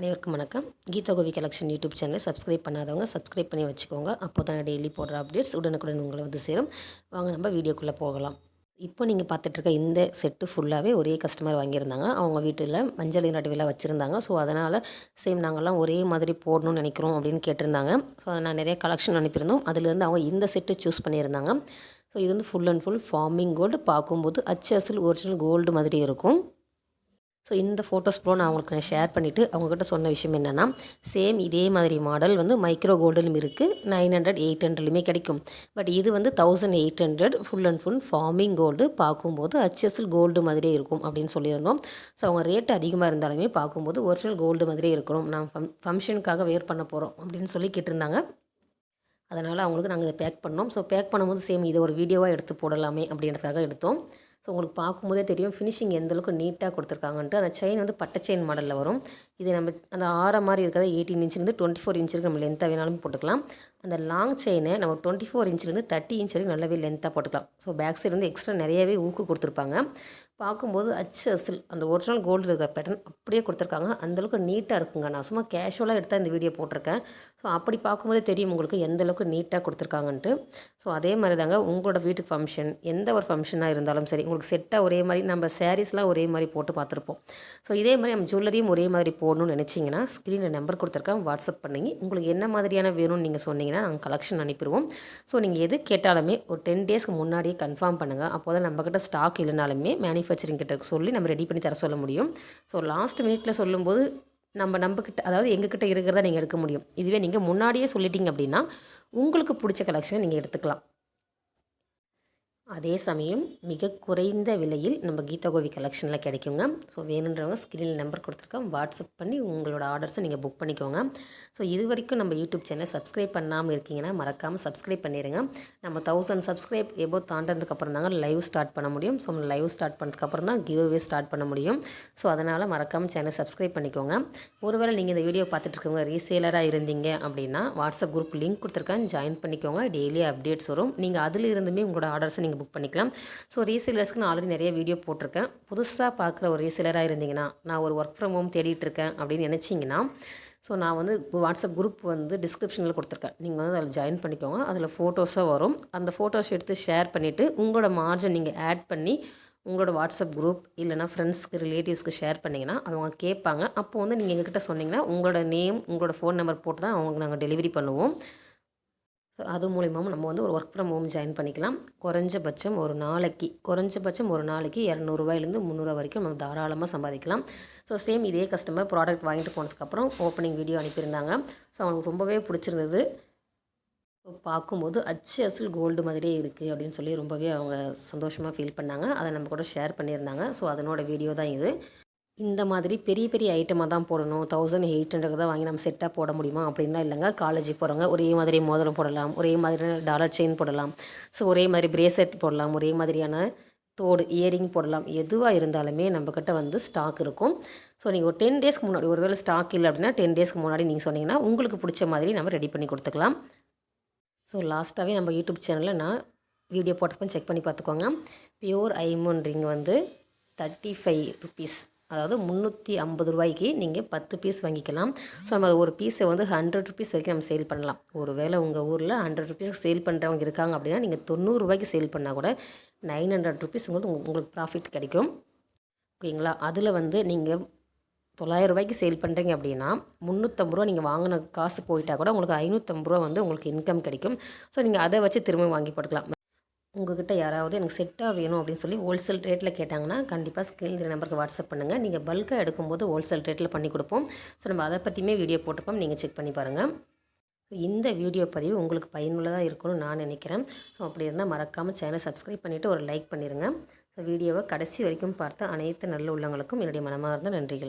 அனைவருக்கும் வணக்கம். Geetha Kovi collection YouTube சேனலை சப்ஸ்கிரைப் பண்ணாதவங்க சப்ஸ்கிரைப் பண்ணி வச்சுக்கோங்க. அப்போ தான் டெய்லி போடுற அப்டேட்ஸ் உடனுக்குடன் உங்களை வந்து சேரும். வாங்க நம்ம வீடியோக்குள்ளே போகலாம். இப்போ நீங்கள் பார்த்துட்ருக்க இந்த செட்டு ஃபுல்லாகவே ஒரே கஸ்டமர் வாங்கியிருந்தாங்க. அவங்க வீட்டில் மஞ்சள் நீராட்டு விழா வச்சுருந்தாங்க. ஸோ அதனால் சேம் நாங்கள்லாம் ஒரே மாதிரி போடணும்னு நினைக்கிறோம் அப்படின்னு கேட்டிருந்தாங்க. ஸோ நான் நிறைய கலெக்ஷன் அனுப்பியிருந்தோம். அதுலேருந்து அவங்க இந்த செட்டு சூஸ் பண்ணியிருந்தாங்க. ஸோ இது வந்து full and full forming gold பார்க்கும்போது அச்சு அசல் ஒரிஜினல் கோல்டு மாதிரி இருக்கும். ஸோ இந்த ஃபோட்டோஸ் ப்ரோ நான் அவங்களுக்கு நான் ஷேர் பண்ணிவிட்டு அவங்கக்கிட்ட சொன்ன விஷயம் என்னென்னா சேம் இதே மாதிரி மாடல் வந்து மைக்ரோ கோல்டுலையும் இருக்குது நைன் ஹண்ட்ரட் எயிட் ஹண்ட்ரட்லையுமே கிடைக்கும். பட் இது வந்து thousand eight hundred full and full forming gold பார்க்கும்போது ஹச்எஸ்எல் கோல்டு மாதிரியே இருக்கும் அப்படின்னு சொல்லியிருந்தோம். ஸோ அவங்க ரேட் அதிகமாக இருந்தாலுமே பார்க்கும்போது ஒரிஜினல் கோல்டு மாதிரியே இருக்கணும். நான் ஃபம் ஃபங்க்ஷனுக்காக வேர் பண்ண போகிறோம் அப்படின்னு சொல்லி கேட்டிருந்தாங்க. அதனால் அவங்களுக்கு நாங்கள் இதை பேக் பண்ணோம். ஸோ பேக் பண்ணும்போது சேம் இதை ஒரு வீடியோவாக எடுத்து போடலாமே அப்படின்றதுக்காக எடுத்தோம். ஸோ உங்களுக்கு பார்க்கும்போதே தெரியும். ஃபினிஷிங் எந்தளவுக்கு நீட்டாக கொடுத்துருக்காங்கன்ட்டு. அந்த செயின் வந்து பட்டை செயின் மாடலில் வரும். இது நம்ம அந்த ஆற மாதிரி இருக்கிறத எயிட்டீன் இன்ச்லேருந்து டுவெண்ட்டி ஃபோர் இன்ச்சுக்கு நம்ம லென்த்தாக வேணாலும் போட்டுக்கலாம். அந்த லாங் செயினை நம்ம டுவெண்ட்டி ஃபோர் இன்ச்லேருந்து தேர்ட்டி இன்ச் வரைக்கும் நல்லாவே லென்த்தாக போட்டுக்கலாம். ஸோ பேக் சைடு வந்து எக்ஸ்ட்ரா நிறையவே ஊக்கு கொடுத்துருப்பாங்க. பார்க்கும்போது அச்சு அசில் அந்த ஒரிஜினல் கோல்டு இருக்கிற பேட்டர்ன் அப்படியே கொடுத்துருக்காங்க. அந்தளவுக்கு நீட்டாக இருக்குங்க. நான் சும்மா கேஷுவலாக எடுத்தால் இந்த வீடியோ போட்டிருக்கேன். ஸோ அப்படி பார்க்கும்போதே தெரியும் உங்களுக்கு எந்த அளவுக்கு நீட்டாக கொடுத்துருக்காங்கன்ட்டு. ஸோ அதே மாதிரி தாங்க உங்களோட வீட்டுக்கு ஃபங்க்ஷன் எந்த ஒரு ஃபங்க்ஷனாக இருந்தாலும் சரி உங்களுக்கு செட்டாக ஒரே மாதிரி நம்ம சாரீஸ்லாம் ஒரே மாதிரி போட்டு பார்த்துருப்போம். ஸோ இதே மாதிரி நம்ம ஜுவல்லரியும் ஒரே மாதிரி போடணும்னு நினச்சிங்கன்னா ஸ்க்ரீனில் நம்பர் கொடுத்துருக்கேன். வாட்ஸ்அப் பண்ணி உங்களுக்கு என்ன மாதிரியான வேணும்னு நீங்கள் சொன்னீங்க சொன்னீங்கன்னா நாங்கள் கலெக்ஷன் அனுப்பிடுவோம். ஸோ நீங்கள் எது கேட்டாலுமே ஒரு டென் டேஸ்க்கு முன்னாடியே கன்ஃபார்ம் பண்ணுங்கள் அப்போ தான் நம்மக்கிட்ட ஸ்டாக் இல்லைனாலுமே மேனுஃபேக்சரிங் கிட்ட சொல்லி நம்ம ரெடி பண்ணி தர சொல்ல முடியும். ஸோ லாஸ்ட் மினிட்ல சொல்லும்போது நம்ம நம்மக்கிட்ட அதாவது எங்ககிட்ட இருக்கிறத நீங்கள் எடுக்க முடியும். இதுவே நீங்கள் முன்னாடியே சொல்லிட்டீங்க அப்படின்னா உங்களுக்கு பிடிச்ச கலெக்ஷனை நீங்கள் எடுத்துக்கலாம். அதே சமயம் மிக குறைந்த விலையில் நம்ம கீதா கோவி கலெக்ஷனில் கிடைக்குங்க. ஸோ வேணுன்றவங்க ஸ்க்ரீனில் நம்பர் கொடுத்துருக்கோம். வாட்ஸ்அப் பண்ணி உங்களோட ஆர்டர்ஸை நீங்கள் புக் பண்ணிக்கோங்க. ஸோ இது வரைக்கும் நம்ம யூடியூப் சேனலை சப்ஸ்கிரைப் பண்ணாமல் இருக்கீங்கன்னா மறக்காமல் சப்ஸ்கிரைப் பண்ணிடுங்க நம்ம தௌசண்ட் சப்ஸ்கிரைப் எபோ தாண்டதுக்கப்புறம் தாங்க லைவ் ஸ்டார்ட் பண்ண முடியும். ஸோ லைவ் ஸ்டார்ட் பண்ணதுக்கப்புறம் தான் கிவ்வே ஸ்டார்ட் பண்ண முடியும். ஸோ அதனால் மறக்காமல் சேனலை சப்ஸ்கிரைப் பண்ணிக்கோங்க. ஒருவேளை நீங்கள் இந்த வீடியோ பார்த்துட்டு இருக்கவங்க ரீசேலராக இருந்தீங்க அப்படின்னா வாட்ஸ்அப் குரூப் லிங்க் கொடுத்துருக்கேன். ஜாயின் பண்ணிக்கோங்க. டெய்லி அப்டேட்ஸ் வரும். நீங்கள் அதில் இருந்துமே உங்களோட ஆர்டர்ஸை நீங்கள் புக் பண்ணிக்கலாம். ஸோ ரீசேலர்ஸ்க்கு நான் ஆல்ரெடி நிறைய வீடியோ போட்டிருக்கேன். புதுசாக பார்க்குற ஒரு ரீசேலராக இருந்தீங்கன்னா நான் ஒரு ஒர்க் ஃப்ரம் ஹோம் தேடிட்டு இருக்கேன் அப்படின்னு நினச்சிங்கன்னா ஸோ நான் வந்து வாட்ஸ்அப் குரூப் வந்து டிஸ்கிரிப்ஷனில் கொடுத்துருக்கேன். நீங்கள் வந்து அதில் ஜாயின் பண்ணிக்கோங்க. அதில் ஃபோட்டோஸாக வரும். அந்த ஃபோட்டோஸ் எடுத்து ஷேர் பண்ணிவிட்டு உங்களோட மார்ஜன் நீங்கள் ஆட் பண்ணி உங்களோட வாட்ஸ்அப் குரூப் இல்லைனா ஃப்ரெண்ட்ஸ்க்கு ரிலேட்டிவ்ஸ்க்கு ஷேர் பண்ணிங்கன்னா அவங்க கேட்பாங்க. அப்போ வந்து நீங்கள் எங்ககிட்ட சொன்னிங்கன்னா உங்களோட நேம் உங்களோட ஃபோன் நம்பர் போட்டு தான் அவங்களுக்கு நாங்கள் டெலிவரி பண்ணுவோம். ஸோ அது மூலிமாவும் நம்ம வந்து ஒரு ஒர்க் ஃப்ரம் ஹோம் ஜாயின் பண்ணிக்கலாம். குறைஞ்சபட்சம் ஒரு நாளைக்கு குறைஞ்சபட்சம் ஒரு நாளைக்கு இரநூறுவாயிலேருந்து முந்நூறுவா வரைக்கும் நம்ம தாராளமாக சம்பாதிக்கலாம். ஸோ சேம் இதே கஸ்டமர் ப்ராடக்ட் வாங்கிட்டு போனதுக்கப்புறம் ஓப்பனிங் வீடியோ அனுப்பியிருந்தாங்க. ஸோ அவங்களுக்கு ரொம்பவே பிடிச்சிருந்தது. பார்க்கும்போது அச்சு அசல் கோல்டு மாதிரியே இருக்குது அப்படின்னு சொல்லி ரொம்பவே அவங்க சந்தோஷமாக ஃபீல் பண்ணாங்க. அதை நம்ம கூட ஷேர் பண்ணியிருந்தாங்க. ஸோ அதனோட வீடியோ தான் இது. இந்த மாதிரி பெரிய பெரிய ஐட்டமாக தான் போடணும். தௌசண்ட் எயிட் ஹண்ட்ரட் தான் வாங்கி நம்ம செட்டாக போட முடியுமா அப்படின்லாம் இல்லைங்க. காலேஜுக்கு போகிறவங்க ஒரே மாதிரி மோதிரம் போடலாம். ஒரே மாதிரியான டாலர் செயின் போடலாம். ஸோ ஒரே மாதிரி பிரேஸ்லெட் போடலாம். ஒரே மாதிரியான தோடு இயரிங் போடலாம். எதுவாக இருந்தாலுமே நம்மக்கிட்ட வந்து ஸ்டாக் இருக்கும். ஸோ நீங்கள் ஒரு டென் டேஸ்க்கு முன்னாடி ஒருவேளை ஸ்டாக் இல்லை அப்படின்னா டென் டேஸ்க்கு முன்னாடி நீங்கள் சொன்னீங்கன்னா உங்களுக்கு பிடிச்ச மாதிரி நம்ம ரெடி பண்ணி கொடுத்துக்கலாம். ஸோ லாஸ்ட்டாகவே நம்ம யூடியூப் சேனலில் நான் வீடியோ போட்டப்போ செக் பண்ணி பார்த்துக்கோங்க. பியூர் ஐமோன் ரிங் வந்து தேர்ட்டி ஃபைவ் ருபீஸ் அதாவது முந்நூற்றி ஐம்பது ரூபாய்க்கு நீங்கள் பத்து பீஸ் வாங்கிக்கலாம். ஸோ நம்ம ஒரு பீஸை வந்து ஹண்ட்ரட் ருபீஸ் வரைக்கும் நம்ம சேல் பண்ணலாம். ஒரு வேளை உங்கள் ஊரில் ஹண்ட்ரட் ருபீஸ்க்கு சேல் பண்ணுறவங்க இருக்காங்க அப்படின்னா நீங்கள் தொண்ணூறுரூவாய்க்கு சேல் பண்ணால் கூட நைன் ஹண்ட்ரட் ருபீஸ் உங்களுக்கு உங்களுக்கு ப்ராஃபிட் கிடைக்கும். ஓகேங்களா? அதில் வந்து நீங்கள் தொள்ளாயிரம் ரூபாய்க்கு சேல் பண்ணுறீங்க அப்படின்னா முந்நூற்றம்பது ரூபா நீங்கள் வாங்கின காசு போயிட்டால் கூட உங்களுக்கு ஐநூற்றம்பது ரூபா வந்து உங்களுக்கு இன்கம் கிடைக்கும். ஸோ நீங்கள் அதை வச்சு திரும்ப வாங்கி போட்டுக்கலாம். உங்கள்கிட்ட யாராவது எனக்கு செட்டாக வேணும் அப்படின்னு சொல்லி ஹோல்சேல் ரேட்டில் கேட்டாங்கன்னா கண்டிப்பாக ஸ்க்ரீன் நம்பருக்கு வாட்ஸ்அப் பண்ணுங்கள் நீங்கள் பல்காக எடுக்கும்போது ஹோல்சேல் ரேட்டில் பண்ணி கொடுப்போம். ஸோ நம்ம அதை பற்றியுமே வீடியோ போட்டுப்போம் நீங்கள் செக் பண்ணி பாருங்கள் இந்த வீடியோ பதிவு உங்களுக்கு பயனுள்ளதாக இருக்கணும்னு நான் நினைக்கிறேன். ஸோ அப்படி இருந்தால் மறக்காமல் சேனல் சப்ஸ்கிரைப் பண்ணிவிட்டு ஒரு லைக் பண்ணிடுங்க ஸோ வீடியோவை கடைசி வரைக்கும் பார்த்த அனைத்து நல்ல உள்ளவங்களுக்கும் என்னுடைய மனமார்ந்த நன்றிகள்.